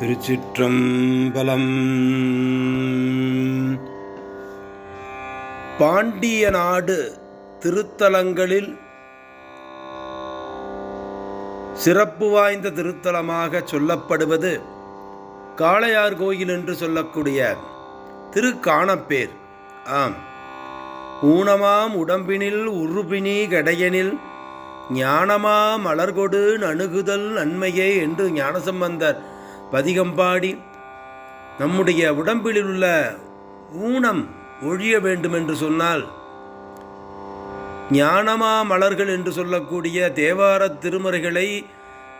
திருச்சிற்றம்பலம். பாண்டிய நாடு திருத்தலங்களில் சிறப்பு வாய்ந்த திருத்தலமாக சொல்லப்படுவது காளையார் கோயில் என்று சொல்லக்கூடிய திருக்காணப்பேர். ஆம். ஊனமாம் உடம்பினில் உருபினி கடையனில் ஞானமா மலர்கொடு நணுகுதல் நன்மையே என்று ஞானசம்பந்தர் பதிகம்பாடி நம்முடைய உடம்பில் உள்ள ஊனம் ஒழிய வேண்டும் என்று சொன்னால் ஞானமா மலர்கள் என்று சொல்லக்கூடிய தேவாரத் திருமறைகளை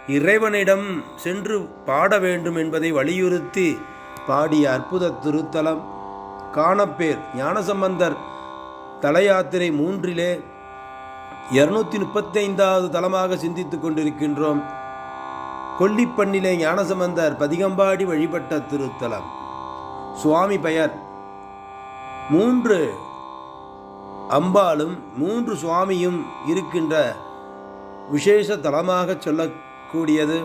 இறைவனிடம் சென்று பாட வேண்டும் என்பதை வலியுறுத்தி பாடிய அற்புத திருத்தலம் காணப்பேர் ஞானசம்பந்தர் தலையாத்திரை மூன்றிலே இருநூத்தி முப்பத்தைந்தாவது தலமாக சிந்தித்துக் கொண்டிருக்கின்றோம். கொல்லிப்பண்ணிலே ஞானசம்பந்தர் பதிகம்பாடி வழிபட்ட திருத்தலம். சுவாமி பெயர். மூன்று அம்பாலும் மூன்று சுவாமியும் இருக்கின்ற விசேஷ தலமாக சொல்லக்கூடியது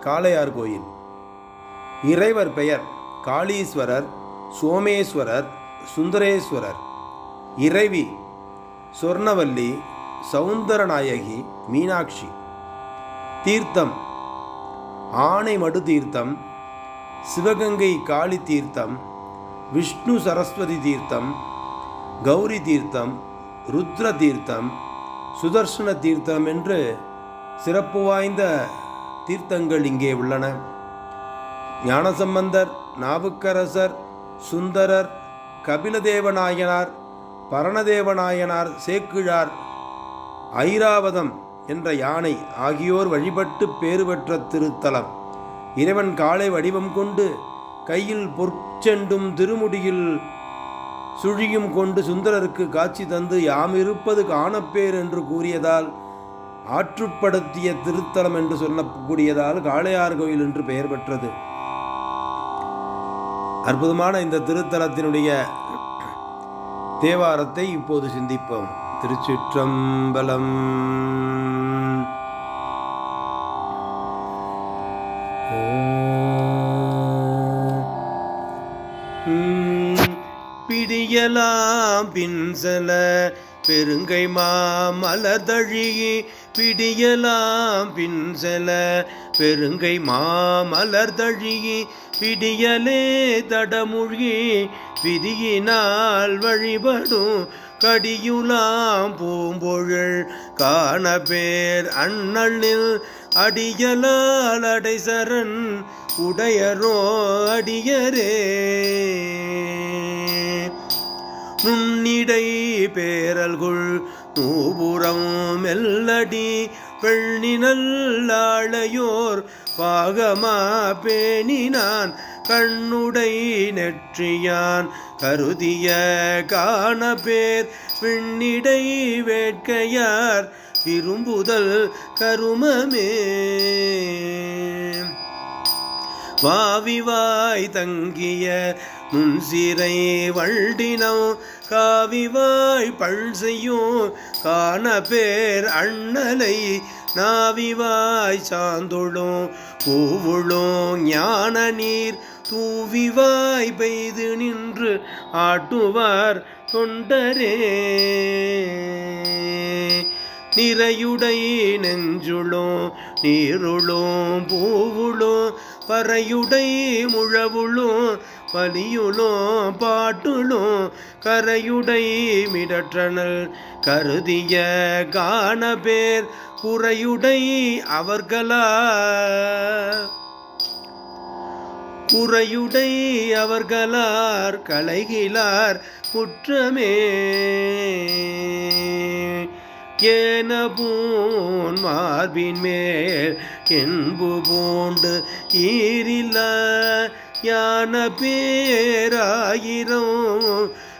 காளையார் கோயில். இறைவர் பெயர் காளீஸ்வரர் சோமேஸ்வரர் சுந்தரேஸ்வரர். இறைவி சொர்ணவல்லி சவுந்தரநாயகி மீனாட்சி. தீர்த்தம் ஆனைமடு தீர்த்தம் சிவகங்கை காளி தீர்த்தம் விஷ்ணு சரஸ்வதி தீர்த்தம் கௌரி தீர்த்தம் ருத்ர தீர்த்தம் சுதர்சன தீர்த்தம் என்று சிறப்பு வாய்ந்த தீர்த்தங்கள் இங்கே உள்ளன. ஞானசம்பந்தர் நாவுக்கரசர் சுந்தரர் கபிலதேவநாயனார் பரணதேவநாயனார் சேக்கிழார் ஐராவதம் என்ற யானை ஆகியோர் வழிபட்டு பேறு பெற்ற திருத்தலம். இறைவன் காலை வடிவம் கொண்டு கையில் பொற்செண்டும் திருமுடியில் சுழியும் கொண்டு சுந்தரருக்கு காட்சி தந்து யாம் இருப்பது காணப்பேர் என்று கூறியதால் ஆற்றுப்படுத்திய திருத்தலம் என்று சொல்லக்கூடியதால் காளையார் கோயில் என்று பெயர் பெற்றது. அற்புதமான இந்த திருத்தலத்தினுடைய தேவாரத்தை இப்போது சிந்திப்போம். திருச்சிற்றம்பலம் பிடியலாம் பின்சல பெருங்கை மாமலதழி பிடியலாம் பின்சல பெருங்கை மாமலர்தழி பிடியலே தடமுழ்கி விதியினால் வழிபடும் கடியுலாம் பூம்பொழில் காண பேர் அண்ணனில் அடியலால் அடைசரன் உடையரோ அடியரே. நுண்ணிடை பேரல்குள் நூபுறம் மெல்லடி பெண்ணினல்லாளையோர் பாகமா பேணினான். கண்ணுடை நெற்றியான் கருதிய காண பேர் விண்ணிடை வேட்கையார் விரும்புதல் கருமமே. வாவிவாய் தங்கிய முன்சிறை வள்டினம் காவிவாய் பழ் செய்யும் காண பேர் அண்ணலை நாவிவாய் சாந்தொழும் பூவுளும் ஞான நீர் தூவிவாய் பெய்து நின்று ஆட்டுவார் தொண்டரே. நிறையுடை நெஞ்சுளும் நீருளும் பூவுளும் பறையுடை முழவுளும் பலியுளும் பாட்டுளும் கரையுடை மிடற்றனல் கருதிய காண பேர் குறையுடை அவர்களா? குறையுடை அவர்களார் கலைகிலார் குற்றமே ஏன பூன் மார்பின் மேல் என்பு பூண்டு ஈரில யான பேராயிரம்.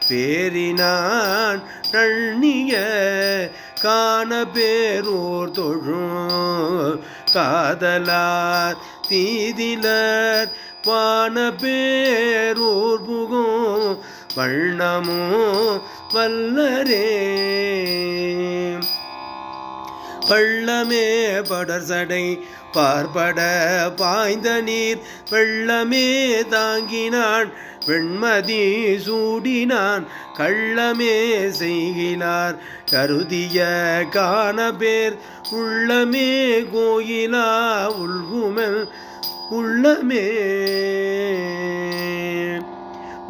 பேரினான் நள்ளிய காண பேரூர் தொழும். காதலார் தீதிலர் வான பேரூர் புகும் வண்ணமோ வல்லரே. பள்ளமே படர்சடை பார்ப்பட பாய்ந்த நீர் வெள்ளமே தாங்கினான் வெண்மதி சூடினான் கள்ளமே செய்கிறார் கருதிய காண பேர் உள்ளமே கோயிலா உள்குமல் உள்ளமே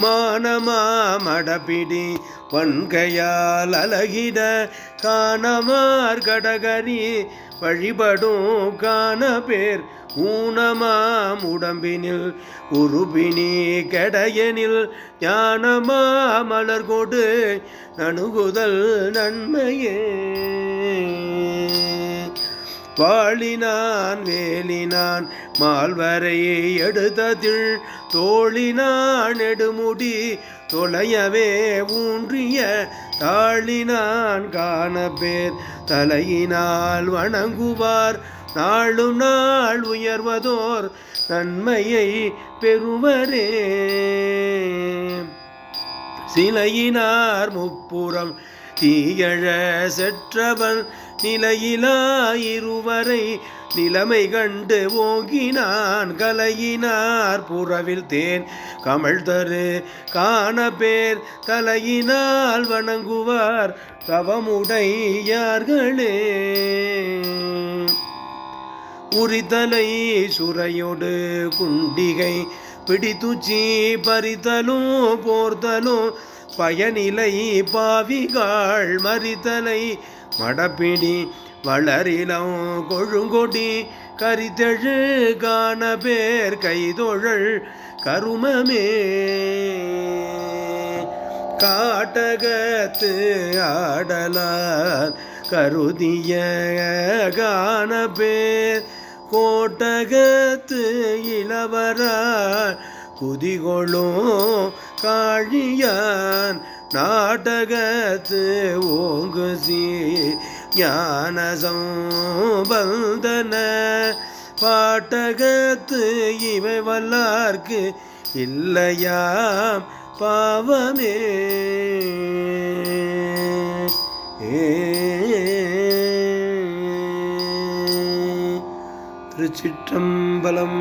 மானமா மடப்பிடி வன்கையால் அலகிட காணமார் கடகரி வழிபடும் காண பேர் ஊனமாம் உடம்பினில் உருபினி கடையனில் ஞானமா மலர் கொடு நணுகுதல் நன்மையே. வாழினான் வேலினான் மால்வரையை எடுத்ததில் தோழினான் நெடுமுடி தொலையவே ஊன்றிய தாழினான் காணப்பேர். தலையினால் வணங்குவார் நாளும் நாள் உயர்வதோர் நன்மையை பெறுவரே. சிலையினார் முப்புறம் தீயழ செற்றவன் நிலையிலாயிருவரை நிலைமை கண்டு ஓங்கினான் கலையினார் புறவில் தேன் கமழ் தரு காண பேர் தலையினால் வணங்குவார் தவமுடையார்களே. உரிதலை சுரையோடு குண்டிகை பிடித்துச்சி பறித்தலும் போர்த்தலும் பயனிலை பாவிகாள் மறித்தலை மடப்பிடி வளரிலம் கொழுங்கொடி கரித்தெழு காண பேர் கைதொழல் கருமமே. காட்டகத்து ஆடலார் கருதிய காண பேர் கோட்டகத்து இளவரார் குதிகொளும் காழியான் நாடகத்து ஓங்கு சீ ஞான சம்பந்தன பாட்டகத்து இவை வல்லார்க்கு இல்லையாம் பாவமே. திருச்சிற்றம்பலம்